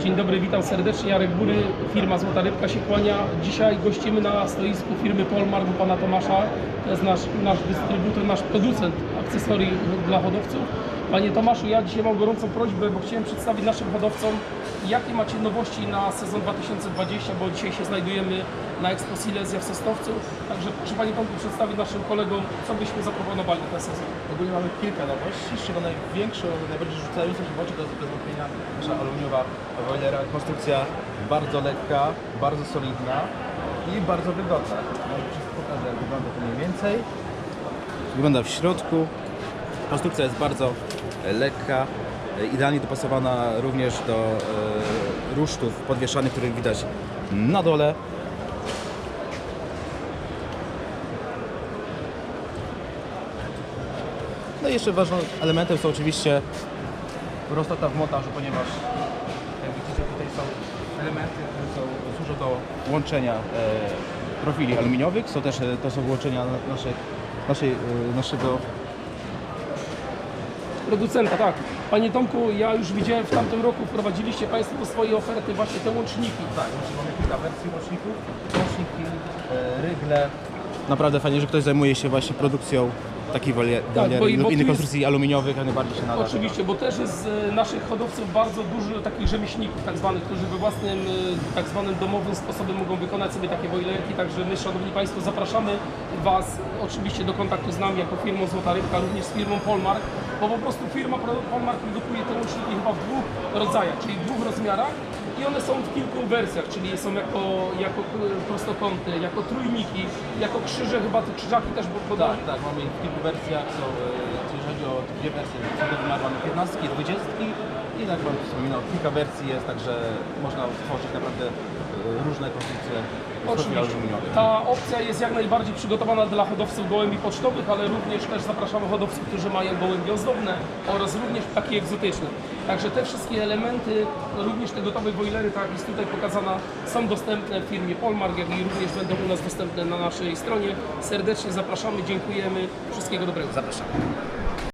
Dzień dobry, witam serdecznie. Jarek Bury, firma Złota Rybka się kłania. Dzisiaj gościmy na stoisku firmy Polmark u pana Tomasza. To jest nasz, nasz dystrybutor, nasz producent akcesorii dla hodowców. Panie Tomaszu, ja dzisiaj mam gorącą prośbę, bo chciałem przedstawić naszym hodowcom, jakie macie nowości na sezon 2020, bo dzisiaj się znajdujemy na Expo Silesia w Sosnowcu. Także proszę Panie Tomku przedstawić naszym kolegom, co byśmy zaproponowali na ten sezon. Ogólnie mamy kilka nowości, z czego największą, najbardziej rzucającą się w oczy to jest bez wątpienia nasza aluminiowa boilera. Konstrukcja bardzo lekka, bardzo solidna i bardzo wygodna. Pokażę jak wygląda to mniej więcej. Wygląda w środku. Konstrukcja jest bardzo e, lekka, e, idealnie dopasowana również do e, rusztów podwieszanych, których widać na dole. No i jeszcze ważnym elementem są oczywiście prostota w montażu, ponieważ jak widzicie tutaj są elementy, które są, służą do łączenia profili aluminiowych. Są też to są łączenia na- naszej, naszego Producenta, tak. Panie Tomku, ja już widziałem w tamtym roku wprowadziliście Państwo do swojej oferty właśnie te łączniki. Tak, właśnie mamy kilka wersji łączników. Łączniki, e, rygle. Naprawdę fajnie, że ktoś zajmuje się właśnie produkcją woliery Tak, bo bo innych konstrukcji aluminiowych, jak najbardziej się nada. Oczywiście, bo też jest z naszych hodowców bardzo dużo takich rzemieślników tak zwanych, którzy we własnym e, tak zwanym domowym sposobem mogą wykonać sobie takie boilerki, także my Szanowni Państwo zapraszamy Was oczywiście do kontaktu z nami jako firmą Złota Rybka, również z firmą Polmark, bo po prostu firma Polmark produkuje te łączniki chyba w dwóch rodzajach, czyli w dwóch rozmiarach i one są w kilku wersjach, czyli są jako, jako e, prostokąty, jako trójniki, jako krzyże, chyba te krzyżaki też bo- Tak, podali. tak, mamy w kilku wersjach, są, e, jeżeli chodzi o dwie wersje, mamy 15 i 20 i tak Wam wspominał, kilka wersji jest, także można tworzyć naprawdę różne konstrukcje Oczywiście. Ta opcja jest jak najbardziej przygotowana dla hodowców gołębi pocztowych, ale również też zapraszamy hodowców, którzy mają gołębie ozdobne oraz również ptaki egzotyczne. Także te wszystkie elementy, również te gotowe boilery, tak jak jest tutaj pokazana, są dostępne w firmie Polmark, jak i również będą u nas dostępne na naszej stronie. Serdecznie zapraszamy, dziękujemy. Wszystkiego dobrego. Zapraszamy.